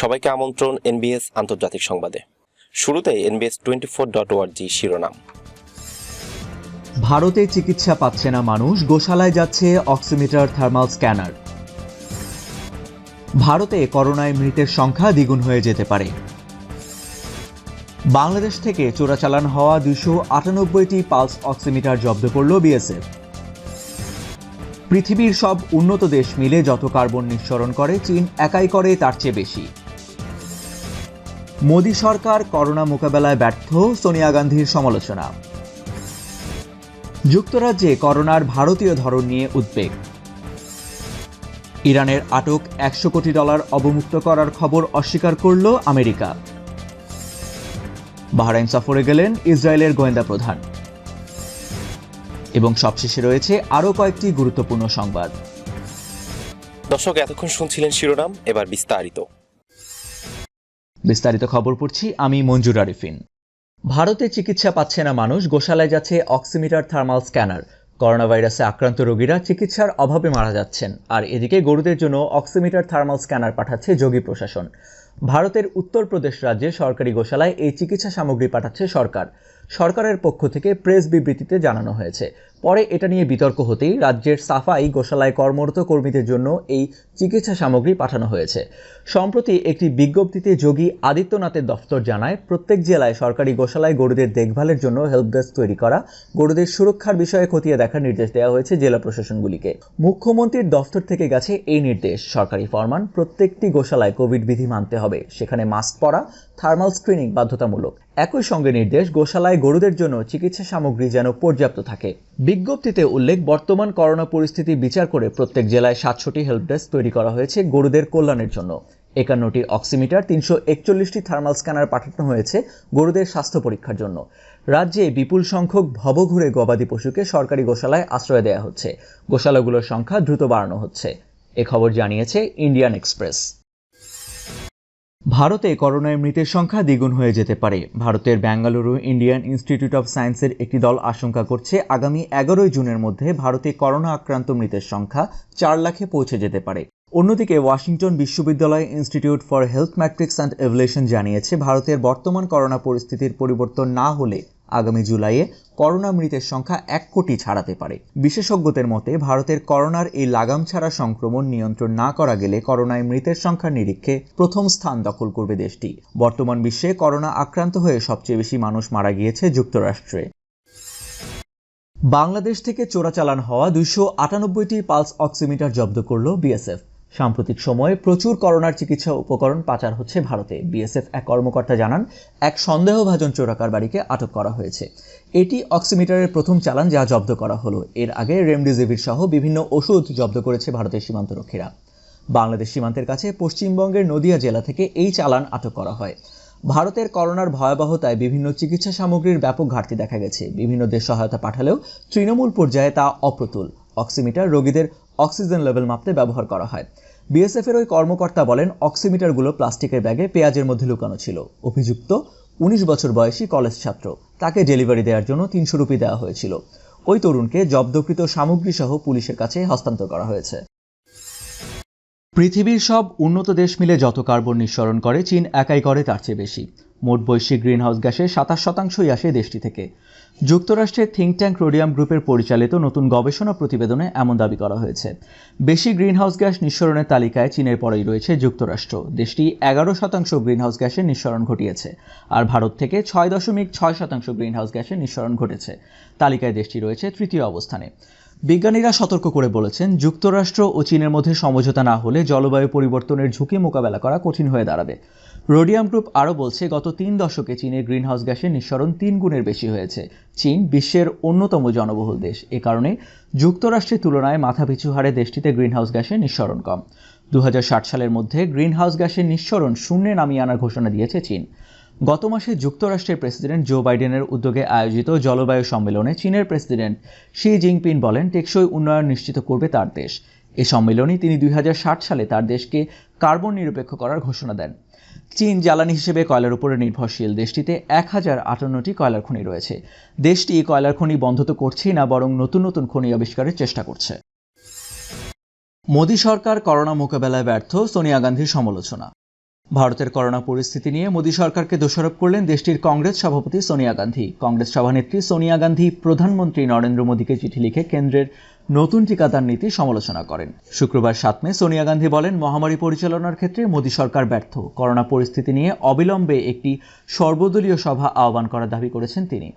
সবাইকে আমন্ত্রণ এনবিএস আন্তর্জাতিক সংবাদে। শুরুতে এনবিএস টোয়েন্টি ফোর ডট ওয়ার্জি শিরোনাম। ভারতে চিকিৎসা পাচ্ছে না মানুষ, গোশালায় যাচ্ছে অক্সিমিটার থার্মাল স্ক্যানার। ভারতে করোনায় মৃতের সংখ্যা দ্বিগুণ হয়ে যেতে পারে। বাংলাদেশ থেকে চোরাচালান হওয়া দুশো আটানব্বইটি পালস অক্সিমিটার জব্দ করল বিএসএফ পৃথিবীর সব উন্নত দেশ মিলে যত কার্বন নিঃসরণ করে, চীন একাই করে তার চেয়ে বেশি। মোদী সরকার করোনা মোকাবেলায় ব্যর্থ, সোনিয়া গান্ধীর সমালোচনা। যুক্তরাজ্যে করোনার ভারতীয় ধরন নিয়ে উদ্বেগ। ইরানের আটক একশো কোটি ডলার অবমুক্ত করার খবর অস্বীকার করল আমেরিকা। বাহরাইন সফরে গেলেন ইসরায়েলের গোয়েন্দা প্রধান। এবং সবশেষে রয়েছে আরও কয়েকটি গুরুত্বপূর্ণ সংবাদ। দর্শক, এতক্ষণ শুনছিলেন শিরোনাম, এবার বিস্তারিত। বিস্তারিত খবর পড়ছি আমি মঞ্জুর আরিফিন। ভারতে চিকিৎসা পাচ্ছে না মানুষ, গোশালায় যাচ্ছে অক্সিমিটার থার্মাল স্ক্যানার। করোনা ভাইরাসে আক্রান্ত রোগীরা চিকিৎসার অভাবে মারা যাচ্ছেন। আর এদিকে গরুদের জন্য অক্সিমিটার থার্মাল স্ক্যানার পাঠাচ্ছে যোগী প্রশাসন। ভারতের উত্তরপ্রদেশ রাজ্যে সরকারি গোশালায় এই চিকিৎসা সামগ্রী পাঠাচ্ছে সরকার। সরকারের পক্ষ থেকে প্রেস বিবৃতিতে জানানো হয়েছে। পরে এটা নিয়ে বিতর্ক হতেই রাজ্যের সাফাই গোশালায় কর্মরত কর্মীদের জন্য এই চিকিৎসা সামগ্রী পাঠানো হয়েছে। সম্প্রতি একটি বিজ্ঞপ্তিতে যোগী আদিত্যনাথের দফতর জানায়, প্রত্যেক জেলায় সরকারি গোশালায় গরুদের দেখভালের জন্য হেল্প ডেস্ক তৈরি করা, গরুদের সুরক্ষার বিষয়ে খতিয়ে দেখার নির্দেশ দেওয়া হয়েছে জেলা প্রশাসনগুলিকে। মুখ্যমন্ত্রীর দফতর থেকে গেছে এই নির্দেশ। সরকারি ফরমান, প্রত্যেকটি গোশালায় কোভিড বিধি মানতে হবে। সেখানে মাস্ক পরা, থার্মাল স্ক্রিনিং বাধ্যতামূলক। একই সঙ্গে নির্দেশ, গোশালায় গরুদের জন্য চিকিৎসা সামগ্রী যেন পর্যাপ্ত থাকে। বিজ্ঞপ্তিতে উল্লেখ, বর্তমান করোনা পরিস্থিতি বিচার করে প্রত্যেক জেলায় সাতশোটি হেল্প ডেস্ক তৈরি করা হয়েছে গরুদের কল্যাণের জন্য। একান্নটি অক্সিমিটার তিনশো একচল্লিশটি থার্মাল স্ক্যানার পাঠানো হয়েছে গরুদের স্বাস্থ্য পরীক্ষার জন্য। রাজ্যে বিপুল সংখ্যক ভবঘুরে গবাদি পশুকে সরকারি গোশালায় আশ্রয় দেওয়া হচ্ছে। গোশালাগুলোর সংখ্যা দ্রুত বাড়ানো হচ্ছে। এ খবর জানিয়েছে ইন্ডিয়ান এক্সপ্রেস। ভারতে করোনায় মৃতের সংখ্যা দ্বিগুণ হয়ে যেতে পারে। ভারতের ব্যাঙ্গালুরু ইন্ডিয়ান ইনস্টিটিউট অফ সায়েন্সের একটি দল আশঙ্কা করছে, আগামী এগারোই জুনের মধ্যে ভারতে করোনা আক্রান্ত মৃতের সংখ্যা চার লাখে পৌঁছে যেতে পারে। অন্যদিকে ওয়াশিংটন বিশ্ববিদ্যালয় institute for health metrics and evolution জানিয়েছে, ভারতের বর্তমান করোনা পরিস্থিতির পরিবর্তন না হলে আগামী জুলাইয়ে করোনা মৃতের সংখ্যা এক কোটি ছাড়াতে পারে। বিশেষজ্ঞদের মতে, ভারতের করোনার এই লাগাম ছাড়া সংক্রমণ নিয়ন্ত্রণ না করা গেলে করোনায় মৃতের সংখ্যার নিরীক্ষে প্রথম স্থান দখল করবে দেশটি। বর্তমান বিশ্বে করোনা আক্রান্ত হয়ে সবচেয়ে বেশি মানুষ মারা গিয়েছে যুক্তরাষ্ট্রে। বাংলাদেশ থেকে চোরাচালান হওয়া দুইশো আটানব্বইটি পালস অক্সিমিটার জব্দ করল বিএসএফ। সাম্প্রতিক সময়ে প্রচুর করোনার চিকিৎসা উপকরণ পাচার হচ্ছে ভারতে। বিএসএফ এক কর্মকর্তা জানান, এক সন্দেহভাজন চোরাকার বাড়িকে আটক করা হয়েছে। এটি অক্সিমিটারের প্রথম চালান যা জব্দ করা হলো। এর আগে রেমডেসিভির সহ বিভিন্ন ওষুধ জব্দ করেছে ভারতের সীমান্তরক্ষীরা। বাংলাদেশ সীমান্তের কাছে পশ্চিমবঙ্গের নদিয়া জেলা থেকে এই চালান আটক করা হয়। ভারতের করোনার ভয়াবহতায় বিভিন্ন চিকিৎসা সামগ্রীর ব্যাপক ঘাটতি দেখা গেছে। বিভিন্ন দেশ সহায়তা পাঠালেও তৃণমূল পর্যায়ে তা অপ্রতুল। অক্সিমিটার রোগীদের অক্সিজেন লেভেল মাপতে ব্যবহার করা হয়। বিএসএফ এর ওই কর্মকর্তা বলেন, অক্সিমিটারগুলো প্লাস্টিকের ব্যাগে পেঁয়াজের মধ্যে লুকানো ছিল। অভিযুক্ত উনিশ বছর বয়সী কলেজ ছাত্র। তাকে ডেলিভারি দেওয়ার জন্য তিনশো রুপি দেওয়া হয়েছিল। ওই তরুণকে জব্দকৃত সামগ্রী সহ পুলিশের কাছে হস্তান্তর করা হয়েছে। পৃথিবীর সব উন্নত দেশ মিলে যত কার্বন নিঃসরণ করে, চীন একাই করে তার চেয়ে বেশি। মোট বৈশ্বিক গ্রিনহাউস গ্যাসের সাতাশ শতাংশই আসে দেশটি থেকে। যুক্তরাষ্ট্রের থিঙ্ক ট্যাঙ্ক রোডিয়াম গ্রুপের পরিচালিত নতুন গবেষণা প্রতিবেদনে এমন দাবি করা হয়েছে। বেশি গ্রিনহাউস গ্যাস নিঃসরণের তালিকায় চীনের পরেই রয়েছে যুক্তরাষ্ট্র। দেশটি এগারো শতাংশ গ্রিনহাউস গ্যাসের নিঃসরণ ঘটিয়েছে, আর ভারত থেকে ছয় দশমিক ছয় শতাংশ গ্রিনহাউস গ্যাসের নিঃসরণ ঘটেছে। তালিকায় দেশটি রয়েছে তৃতীয় অবস্থানে। বিজ্ঞানীরা সতর্ক করে বলেছেন, যুক্তরাষ্ট্র ও চীনের মধ্যে সমঝোতা না হলে জলবায়ু পরিবর্তনের ঝুঁকি মোকাবেলা করা কঠিন হয়ে দাঁড়াবে। রোডিয়াম গ্রুপ আরও বলছে, গত তিন দশকে চীনের গ্রিনহাউস গ্যাসের নিঃসরণ তিন গুণের বেশি হয়েছে। চীন বিশ্বের অন্যতম জনবহুল দেশ। এ কারণে যুক্তরাষ্ট্রের তুলনায় মাথাপিছু হারে দেশটিতে গ্রিনহাউস গ্যাসের নিঃসরণ কম। দু হাজার ষাট সালের মধ্যে গ্রিনহাউস গ্যাসের নিঃসরণ শূন্যে নামিয়ে আনার ঘোষণা দিয়েছে চীন। গত মাসে যুক্তরাষ্ট্রের প্রেসিডেন্ট জো বাইডেনের উদ্যোগে আয়োজিত জলবায়ু সম্মেলনে চীনের প্রেসিডেন্ট শি জিনপিং বলেন, টেকসই উন্নয়ন নিশ্চিত করবে তার দেশ। এ সম্মেলনে তিনি দুই হাজার ষাট সালে তার দেশকে কার্বন নিরপেক্ষ করার ঘোষণা দেন। চীন জ্বালানি হিসেবে কয়লার উপরে নির্ভরশীল। দেশটিতে এক হাজার আটান্নটি কয়লার খনি রয়েছে। দেশটি কয়লার খনি বন্ধ তো করছেই না, বরং নতুন নতুন খনি আবিষ্কারের চেষ্টা করছে। মোদী সরকার করোনা মোকাবেলায় ব্যর্থ, সোনিয়া গান্ধীর সমালোচনা। ভারতের করোনা পরিস্থিতি নিয়ে মোদী সরকারকে দোষারোপ করলেন দেশটির কংগ্রেস সভাপতি সোনিয়া গান্ধী। কংগ্রেস সভানেত্রী সোনিয়া গান্ধী প্রধানমন্ত্রী নরেন্দ্র মোদীকে চিঠি লিখে কেন্দ্রের নতুন টিকাদান নীতি সমালোচনা করেন। শুক্রবার সাত মে সোনিয়া গান্ধী বলেন, মহামারী পরিচালনার ক্ষেত্রে মোদী সরকার ব্যর্থ। করোনা পরিস্থিতি নিয়ে অবিলম্বে একটি সর্বদলীয় সভা আহ্বান করার দাবি করেছেন তিনি।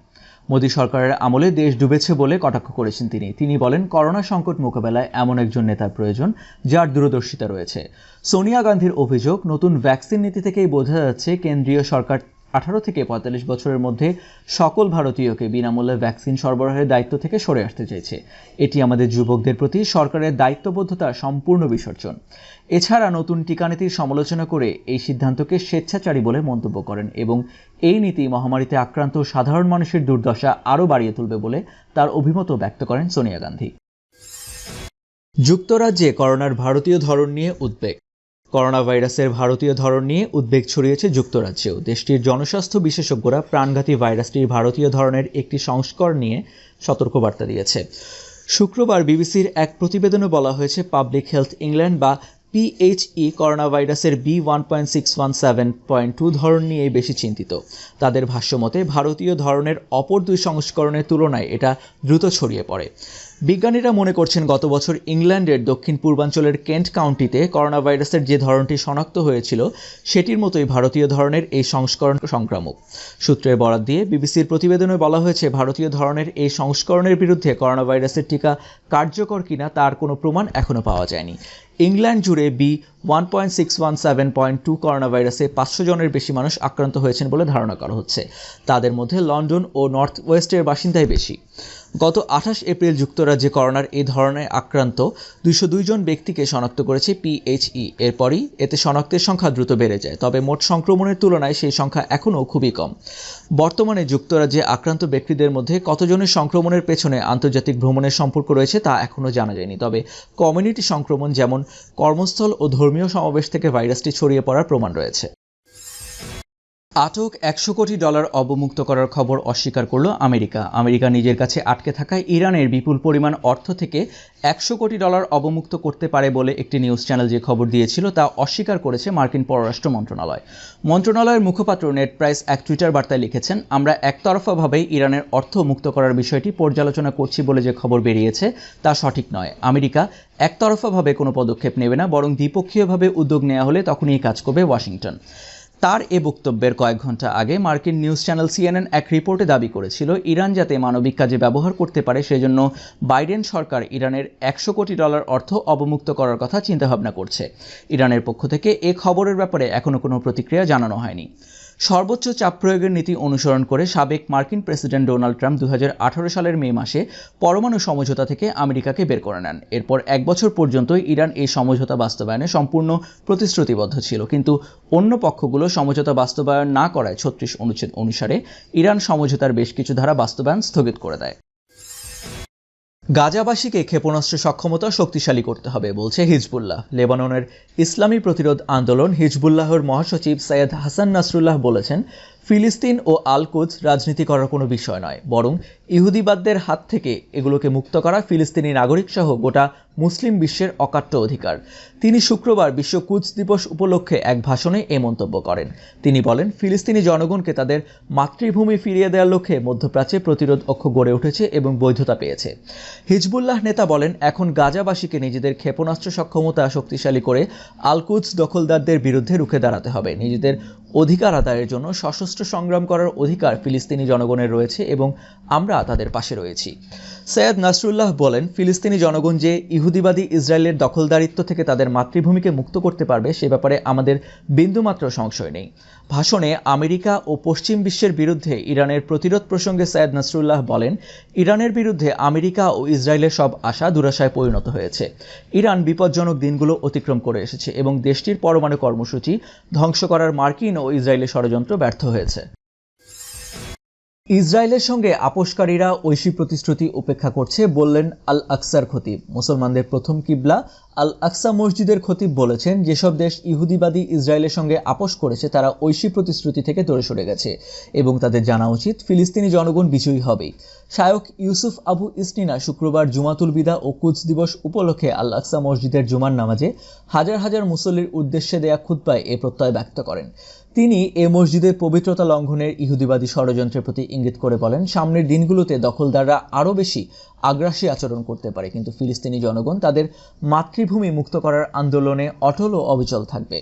মোদী সরকারের আমলে দেশ ডুবেছে বলে কটাক্ষ করেছেন তিনি। তিনি বলেন, করোনা সংকট মোকাবেলায় এমন একজন নেতার প্রয়োজন, যার দূরদর্শিতা রয়েছে। সোনিয়া গান্ধীর অভিযোগ, নতুন ভ্যাকসিন নীতি থেকেই বোঝা যাচ্ছে, কেন্দ্রীয় সরকার আঠারো থেকে পঁয়তাল্লিশ বছরের মধ্যে সকল ভারতীয়কে বিনামূল্যে ভ্যাকসিন সরবরাহের দায়িত্ব থেকে সরে আসতে চাইছে এটি আমাদের যুবকদের প্রতি সরকারের দায়িত্ববোধতার সম্পূর্ণ বিসর্জন। এছাড়া নতুন টিকানীতির সমালোচনা করে এই সিদ্ধান্তকে স্বেচ্ছাচারী বলে মন্তব্য করেন এবং এই নীতি মহামারীতে আক্রান্ত সাধারণ মানুষের দুর্দশা আরও বাড়িয়ে তুলবে বলে তার অভিমত ব্যক্ত করেন সোনিয়া গান্ধী। যুক্তরাজ্যে করোনার ভারতীয় ধরন নিয়ে উদ্বেগ। করোনা ভাইরাসের ভারতীয় ধরন নিয়ে উদ্বেগ ছড়িয়েছে যুক্তরাজ্যেও। দেশটির জনস্বাস্থ্য বিশেষজ্ঞরা প্রাণঘাতী ভাইরাসটির ভারতীয় ধরনের একটি সংস্করণ নিয়ে সতর্কবার্তা দিয়েছে। শুক্রবার বিবিসির এক প্রতিবেদনে বলা হয়েছে, পাবলিক হেলথ ইংল্যান্ড বা পিএইচই করোনা ভাইরাসের B one point six one seven point two ধরন নিয়ে বেশি চিন্তিত। তাদের ভাষ্যমতে ভারতীয় ধরনের অপর দুই সংস্করণের তুলনায় এটা দ্রুত ছড়িয়ে পড়ে। বিজ্ঞানীরা মনে করছেন গত বছর ইংল্যান্ডের দক্ষিণ পূর্বাঞ্চলের কেন্ট কাউন্টিতে করোনা ভাইরাসের যে ধরনটি শনাক্ত হয়েছিল, সেটির মতোই ভারতীয় ধরনের এই সংস্করণ সংক্রামক। সূত্রের বরাত দিয়ে বিবিসির প্রতিবেদনে বলা হয়েছে, ভারতীয় ধরনের এই সংস্করণের বিরুদ্ধে করোনা ভাইরাসের টিকা কার্যকর কিনা তার কোনো প্রমাণ এখনও পাওয়া যায়নি। ইংল্যান্ড জুড়ে B one point six one seven point two corona ভাইরাসে পাঁচশো জনের বেশি মানুষ আক্রান্ত হয়েছেন বলে ধারণা করা হচ্ছে। তাদের মধ্যে লন্ডন ও নর্থ ওয়েস্টের বাসিন্দাই বেশি। গত আঠাশ এপ্রিল যুক্তরাজ্যে করোনার এই ধরনের আক্রান্ত দুইশো জন ব্যক্তিকে শনাক্ত করেছে পিএইচই এরপরই এতে শনাক্তের সংখ্যা দ্রুত বেড়ে যায়, তবে মোট সংক্রমণের তুলনায় সেই সংখ্যা এখনও খুবই কম। বর্তমানে যুক্তরাজ্যে আক্রান্ত ব্যক্তিদের মধ্যে কতজনের সংক্রমণের পেছনে আন্তর্জাতিক ভ্রমণের সম্পর্ক রয়েছে তা এখনও জানা যায়নি, তবে কমিউনিটি সংক্রমণ যেমন কর্মস্থল ও ধর্মীয় সমাবেশ থেকে ভাইরাসটি ছড়িয়ে পড়ার প্রমাণ রয়েছে। আটক একশো কোটি ডলার অবমুক্ত করার খবর অস্বীকার করল আমেরিকা। আমেরিকা নিজের কাছে আটকে থাকা ইরানের বিপুল পরিমাণ অর্থ থেকে একশো কোটি ডলার অবমুক্ত করতে পারে বলে একটি নিউজ চ্যানেল যে খবর দিয়েছিল তা অস্বীকার করেছে মার্কিন পররাষ্ট্র মন্ত্রণালয়। মন্ত্রণালয়ের মুখপাত্র নেট প্রাইস এক টুইটার বার্তায় লিখেছেন, আমরা একতরফাভাবেই ইরানের অর্থ মুক্ত করার বিষয়টি পর্যালোচনা করছি বলে যে খবর বেরিয়েছে তা সঠিক নয়। আমেরিকা একতরফাভাবে কোনো পদক্ষেপ নেবে না, বরং দ্বিপক্ষীয়ভাবে উদ্যোগ নেওয়া হলে তখনই কাজ করবে ওয়াশিংটন। তার এ বক্তব্যের কয়েক ঘণ্টা আগে মার্কিন নিউজ চ্যানেল সিএনএন এক রিপোর্টে দাবি করেছিল, ইরান যাতে মানবিক কাজে ব্যবহার করতে পারে সেজন্য বাইডেন সরকার ইরানের একশো কোটি ডলার অর্থ অবমুক্ত করার কথা চিন্তাভাবনা করছে। ইরানের পক্ষ থেকে এ খবরের ব্যাপারে এখনও কোনো প্রতিক্রিয়া জানানো হয়নি। সর্বোচ্চ চাপ প্রয়োগের নীতি অনুসরণ করে সাবেক মার্কিন প্রেসিডেন্ট ডোনাল্ড ট্রাম্প দু হাজার আঠারো সালের মে মাসে পরমাণু সমঝোতা থেকে আমেরিকাকে বের করে নেন। এরপর এক বছর পর্যন্ত ইরান এই সমঝোতা বাস্তবায়নে সম্পূর্ণ প্রতিশ্রুতিবদ্ধ ছিল। কিন্তু অন্য পক্ষগুলো সমঝোতা বাস্তবায়ন না করায় ছত্রিশ অনুচ্ছেদ অনুসারে ইরান সমঝোতার বেশ কিছু ধারা বাস্তবায়ন স্থগিত করে দেয়। গাজাবাসীকে ক্ষেপণাস্ত্র সক্ষমতা শক্তিশালী করতে হবে, বলছে হিজবুল্লাহ। লেবাননের ইসলামী প্রতিরোধ আন্দোলন হিজবুল্লাহর মহাসচিব সৈয়দ হাসান নাসরুল্লাহ বলেছেন, ফিলিস্তিন ও আলকুজ রাজনীতি করার কোনো বিষয় নয়, বরং ইহুদিবাদদের হাত থেকে এগুলোকে মুক্ত করা ফিলিস্তিনি নাগরিক সহ গোটা মুসলিম বিশ্বের অকাট্য অধিকার। তিনি শুক্রবার বিশ্ব কুচ দিবস উপলক্ষে এক ভাষণে এ মন্তব্য করেন। তিনি বলেন, ফিলিস্তিনি জনগণকে তাদের মাতৃভূমি ফিরিয়ে দেওয়ার লক্ষ্যে মধ্যপ্রাচ্যে প্রতিরোধ অক্ষ গড়ে উঠেছে এবং বৈধতা পেয়েছে। হিজবুল্লাহ নেতা বলেন, এখন গাজাবাসীকে নিজেদের ক্ষেপণাস্ত্র সক্ষমতা শক্তিশালী করে আলকুজ দখলদারদের বিরুদ্ধে রুখে দাঁড়াতে হবে। নিজেদের অধিকার আদায়ের জন্য সশস্ত্র সংগ্রাম করার অধিকার ফিলিস্তিনি জনগণের রয়েছে এবং আমরা তাদের পাশে রয়েছি। সৈয়দ নাসরুল্লাহ বলেন, ফিলিস্তিনি জনগণ যে ইহুদিবাদী ইসরায়েলের দখলদারিত্ব থেকে তাদের মাতৃভূমিকে মুক্ত করতে পারবে, সে ব্যাপারে আমাদের বিন্দুমাত্র সংশয় নেই। ভাষণে আমেরিকা ও পশ্চিম বিশ্বের বিরুদ্ধে ইরানের প্রতিরোধ প্রসঙ্গে সৈয়দ নাসরুল্লাহ বলেন, ইরানের বিরুদ্ধে আমেরিকা ও ইসরায়েলের সব আশা দুরাশায় পরিণত হয়েছে। ইরান বিপজ্জনক দিনগুলো অতিক্রম করে এসেছে এবং দেশটির পরমাণু কর্মসূচি ধ্বংস করার মার্কিন ও ইসরায়েলের ষড়যন্ত্র ব্যর্থ হয়েছে। ইসরায়েলের সঙ্গে আপোষকারীরা ঐশী প্রতিশ্রুতি উপেক্ষা করছে বললেন আল আকসার খতিব। মুসলমানদের প্রথম কিবলা আল আকসা মসজিদের খতিব বলেছেন, যেসব দেশ ইহুদিবাদী ইসরায়েলের সঙ্গে আপোষ করেছে, তারা ঐশী প্রতিশ্রুতি থেকে দূরে সরে গেছে এবং তাদের জানা উচিত ফিলিস্তিনি জনগণ বিজয়ী হবেই। শায়ক ইউসুফ আবু ইসনিনা শুক্রবার জুমাতুল বিদা ও কুচ দিবস উপলক্ষে আল আকসা মসজিদের জুমার নামাজে হাজার হাজার মুসল্লির উদ্দেশ্যে দেয়া খুতবায় এ প্রত্যয় ব্যক্ত করেন। তিনি এ মসজিদের পবিত্রতা লঙ্ঘনের ইহুদিবাদী ষড়যন্ত্রের প্রতি ইঙ্গিত করে বলেন, সামনের দিনগুলোতে দখলদাররা আরও বেশি আগ্রাসী আচরণ করতে পারে, কিন্তু ফিলিস্তিনি জনগণ তাদের মাতৃভূমি মুক্ত করার আন্দোলনে অটল ও অবিচল থাকবে।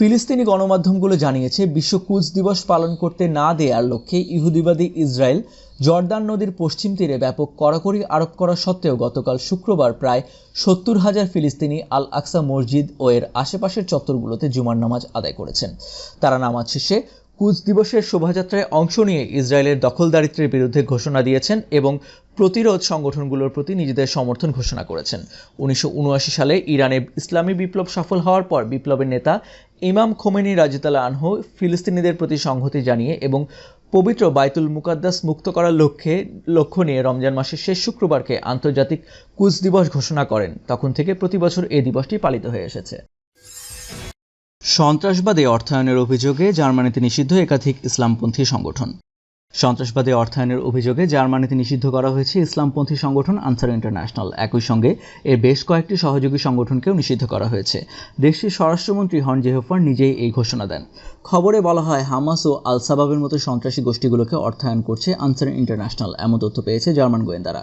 ফিলিস্তিনি গণমাধ্যমগুলো জানিয়েছে, বিশ্ব কুচ দিবস পালন করতে না দেওয়ার লক্ষ্যে ইহুদিবাদী ইসরায়েল জর্দান নদীর পশ্চিম তীরে ব্যাপক কড়াকড়ি আরোপ করা সত্ত্বেও গতকাল শুক্রবার প্রায় সত্তর হাজার ফিলিস্তিনি আল আকসা মসজিদ ও এর আশেপাশের চত্বরগুলোতে জুমার নামাজ আদায় করেছেন। তারা নামাজ শেষে কুচ দিবসের শোভাযাত্রায় অংশ নিয়ে ইসরায়েলের দখলদারিত্বের বিরুদ্ধে ঘোষণা দিয়েছেন এবং প্রতিরোধ সংগঠনগুলোর প্রতি নিজেদের সমর্থন ঘোষণা করেছেন। উনিশশো উনআশি সালে ইরানে ইসলামী বিপ্লব সফল হওয়ার পর বিপ্লবের নেতা ইমাম খোমেনি রাজিতালা আনহু ফিলিস্তিনিদের প্রতি সংহতি জানিয়ে এবং পবিত্র বাইতুল মুকাদ্দাস মুক্ত করার লক্ষ্যে, লক্ষ্য নিয়ে রমজান মাসের শেষ শুক্রবারকে আন্তর্জাতিক কুচ দিবস ঘোষণা করেন। তখন থেকে প্রতি বছর এই দিবসটি পালিত হয়ে এসেছে। সন্ত্রাসবাদে অর্থায়নের অভিযোগে জার্মানিতে নিষিদ্ধ একাধিক ইসলামপন্থী সংগঠন। সন্ত্রাসবাদে অর্থায়নের অভিযোগে জার্মানিতে নিষিদ্ধ করা হয়েছে ইসলামপন্থী সংগঠন আনসার ইন্টারন্যাশনাল। একই সঙ্গে এর বেশ কয়েকটি সহযোগী সংগঠনকেও নিষিদ্ধ করা হয়েছে। দেশটির স্বরাষ্ট্রমন্ত্রী হন জেহফার নিজেই এই ঘোষণা দেন। খবরে বলা হয়, হামাস ও আল সাবাবের মতো সন্ত্রাসী গোষ্ঠীগুলোকে অর্থায়ন করছে আনসার ইন্টারন্যাশনাল, এমন তথ্য পেয়েছে জার্মান গোয়েন্দারা।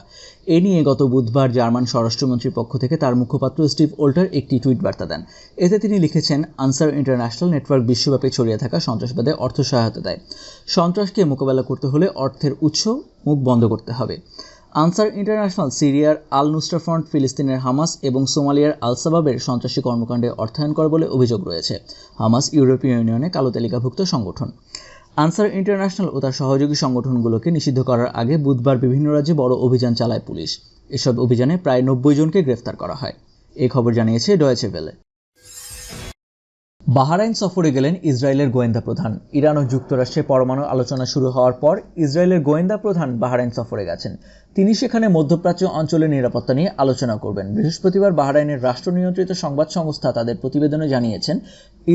এ নিয়ে গত বুধবার জার্মান স্বরাষ্ট্রমন্ত্রীর পক্ষ থেকে তার মুখপাত্র স্টিভ ওল্টার একটি টুইট বার্তা দেন। এতে তিনি লিখেছেন, আনসার ইন্টারন্যাশনাল নেটওয়ার্ক বিশ্বব্যাপী ছড়িয়ে থাকা সন্ত্রাসবাদে অর্থ সহায়তা দেয়। সন্ত্রাসকে মোকাবেলা করতে হলে অর্থের উৎস মুখ বন্ধ করতে হবে। আনসার ইন্টারন্যাশনাল সিরিয়ার আল নুসরা ফ্রন্ট ফিলিস্তিনের হামাস এবং সোমালিয়ার আল সাবাবের সন্ত্রাসী কর্মকাণ্ডে অর্থায়ন করে বলে অভিযোগ রয়েছে। হামাস ইউরোপীয় ইউনিয়নে কালো তালিকাভুক্ত সংগঠন। আনসার ইন্টারন্যাশনাল ও তার সহযোগী সংগঠনগুলোকে নিষিদ্ধ করার আগে বুধবার বিভিন্ন রাজ্যে বড় অভিযান চালায় পুলিশ। এসব অভিযানে প্রায় নব্বই জনকে গ্রেফতার করা হয়। এই খবর জানিয়েছে ডয়েচে ভেলে। বাহারাইন সফরে গেলেন ইসরায়েলের গোয়েন্দা প্রধান। ইরান ও যুক্তরাষ্ট্রে পরমাণু আলোচনা শুরু হওয়ার পর ইসরায়েলের গোয়েন্দা প্রধান বাহারাইন সফরে গেছেন। তিনি সেখানে মধ্যপ্রাচ্য অঞ্চলের নিরাপত্তা নিয়ে আলোচনা করবেন। বৃহস্পতিবার বাহারাইনের রাষ্ট্র নিয়ন্ত্রিত সংবাদ সংস্থা তাদের প্রতিবেদনে জানিয়েছেন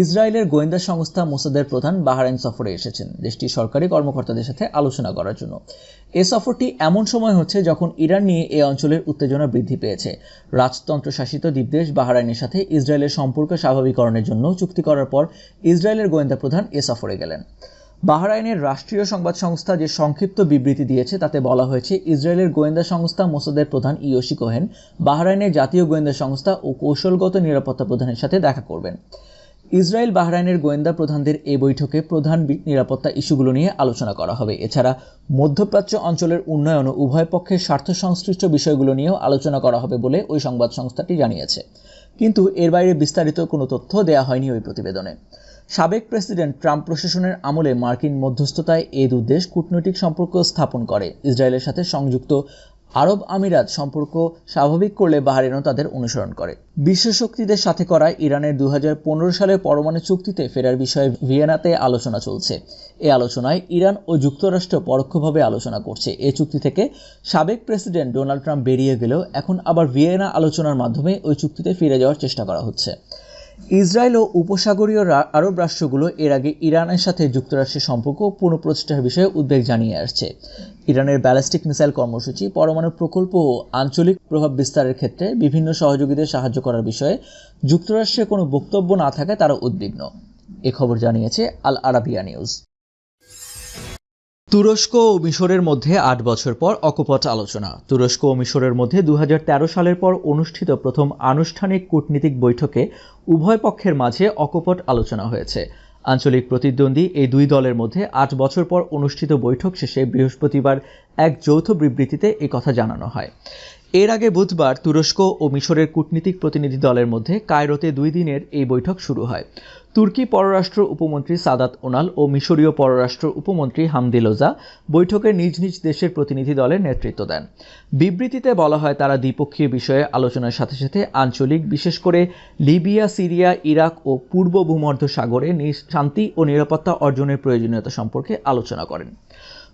ইসরায়েলের গোয়েন্দা সংস্থা মোসাদের প্রধান বাহরাইন সফরে এসেছেন। দেশটির সরকারি কর্মকর্তাদের সাথে আলোচনা করার জন্য। এ সফরটি এমন সময় হচ্ছে যখন ইরান নিয়ে এ অঞ্চলের উত্তেজনা বৃদ্ধি পেয়েছে। রাজতন্ত্র শাসিত দ্বীপদেশ বাহরাইনের সাথে ইসরায়েলের সম্পর্ক স্বাভাবিকরণের জন্য চুক্তি করার পর ইসরায়েলের গোয়েন্দা প্রধান এ সফরে গেলেন। বাহরাইনের রাষ্ট্রীয় সংবাদ সংস্থা যে সংক্ষিপ্ত বিবৃতি দিয়েছে, তাতে বলা হয়েছে, ইসরায়েলের গোয়েন্দা সংস্থা মোসাদের প্রধান ইয়োশি কোহেন বাহরাইনের জাতীয় গোয়েন্দা সংস্থা ও কৌশলগত নিরাপত্তা প্রধানের সাথে দেখা করবেন। ইসরায়েল বাহরাইনের গোয়েন্দা প্রধানদের এই বৈঠকে প্রধান নিরাপত্তা ইস্যুগুলো নিয়ে আলোচনা করা হবে। এছাড়া মধ্যপ্রাচ্য অঞ্চলের উন্নয়ন ও উভয় পক্ষের স্বার্থ সংশ্লিষ্ট বিষয়গুলো নিয়েও আলোচনা করা হবে বলে ওই সংবাদ সংস্থাটি জানিয়েছে। কিন্তু এর বাইরে বিস্তারিত কোনো তথ্য দেওয়া হয়নি ওই প্রতিবেদনে। সাবেক প্রেসিডেন্ট ট্রাম্প প্রশাসনের আমলে মার্কিন মধ্যস্থতায় এই দুদেশ কূটনৈতিক সম্পর্ক স্থাপন করে। ইসরায়েলের সাথে সংযুক্ত আরব আমিরাত সম্পর্ক স্বাভাবিক করলে বাহারিনও তাদের অনুসরণ করে। বিশ্বশক্তিদের সাথে করা ইরানের দু সালের পরমাণু চুক্তিতে ফেরার বিষয়ে ভিয়েনাতে আলোচনা চলছে। এ আলোচনায় ইরান ও যুক্তরাষ্ট্র পরোক্ষভাবে আলোচনা করছে। এ চুক্তি থেকে সাবেক প্রেসিডেন্ট ডোনাল্ড ট্রাম্প বেরিয়ে গেলেও এখন আবার ভিয়েনা আলোচনার মাধ্যমে ওই চুক্তিতে ফিরে যাওয়ার চেষ্টা করা হচ্ছে। ইসরায়েল ও উপসাগরীয় আরব রাষ্ট্রগুলো এর আগে ইরানের সাথে যুক্তরাষ্ট্রের সম্পর্ক পুনঃপ্রতিষ্ঠার বিষয়ে উদ্বেগ জানিয়ে আসছে। ইরানের ব্যালিস্টিক মিসাইল কর্মসূচি, পরমাণু প্রকল্প ও আঞ্চলিক প্রভাব বিস্তারের ক্ষেত্রে বিভিন্ন সহযোগীদের সাহায্য করার বিষয়ে যুক্তরাষ্ট্রের কোনো বক্তব্য না থাকায় তারা উদ্বিগ্ন। এ খবর জানিয়েছে আল আরাবিয়া নিউজ। তুরস্ক ও মিশরের মধ্যে আট বছর পর অকপট আলোচনা। তুরস্ক ও মিশরের মধ্যে দু হাজার তেরো সালের পর অনুষ্ঠিত প্রথম আনুষ্ঠানিক কূটনীতিক বৈঠকে উভয় পক্ষের মাঝে অকপট আলোচনা হয়েছে। আঞ্চলিক প্রতিদ্বন্দ্বী এই দুই দলের মধ্যে আট বছর পর অনুষ্ঠিত বৈঠক শেষে বৃহস্পতিবার এক যৌথ বিবৃতিতে এই কথা জানানো হয়। এর আগে বুধবার তুরস্ক ও মিশরের কূটনীতিক প্রতিনিধি দলের মধ্যে কায়রোতে দুই দিনের এই বৈঠক শুরু হয়। তুর্কি পররাষ্ট্র উপমন্ত্রী সাদাত ওনাল ও মিশরীয় পররাষ্ট্র উপমন্ত্রী হামদিলোজা বৈঠকে নিজ নিজ দেশের প্রতিনিধি দলের নেতৃত্ব দেন। বিবৃতিতে বলা হয়, তারা দ্বিপক্ষীয় বিষয়ে আলোচনার সাথে সাথে আঞ্চলিক, বিশেষ করে লিবিয়া, সিরিয়া, ইরাক ও পূর্ব ভূমধ্য সাগরে শান্তি ও নিরাপত্তা অর্জনের প্রয়োজনীয়তা সম্পর্কে আলোচনা করেন।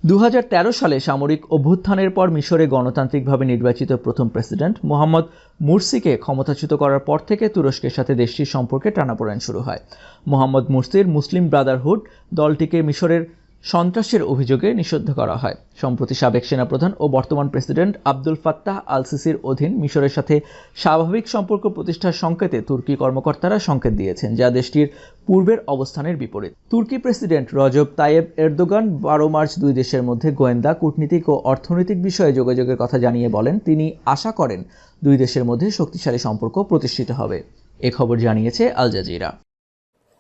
দু হাজার তেরো সালে সামরিক অভ্যুত্থানের পর মিশরে গণতান্ত্রিকভাবে নির্বাচিত প্রথম প্রেসিডেন্ট মোহাম্মদ মুরসিকে ক্ষমতাচ্যুত করার পর থেকে তুরস্কের সাথে দেশটির সম্পর্কে টানাপোড়েন শুরু হয়। মোহাম্মদ মুরসির মুসলিম ব্রাদারহুড দলটিকে মিশরের সন্ত্রাসের অভিযোগে নিষিদ্ধ করা হয়। সম্প্রতি সাবেক সেনাপ্রধান ও বর্তমান প্রেসিডেন্ট আব্দুল ফাত্তাহ আল সিসির অধীন মিশরের সাথে স্বাভাবিক সম্পর্ক প্রতিষ্ঠার সংকেতে তুর্কি কর্মকর্তারা সংকেত দিয়েছেন, যা দেশটির পূর্বের অবস্থানের বিপরীত। তুর্কি প্রেসিডেন্ট রজব তায়েব এরদোগান বারো মার্চ দুই দেশের মধ্যে গোয়েন্দা, কূটনীতিক ও অর্থনৈতিক বিষয়ে যোগাযোগের কথা জানিয়ে বলেন, তিনি আশা করেন দুই দেশের মধ্যে শক্তিশালী সম্পর্ক প্রতিষ্ঠিত হবে। এ খবর জানিয়েছে আল জাজিরা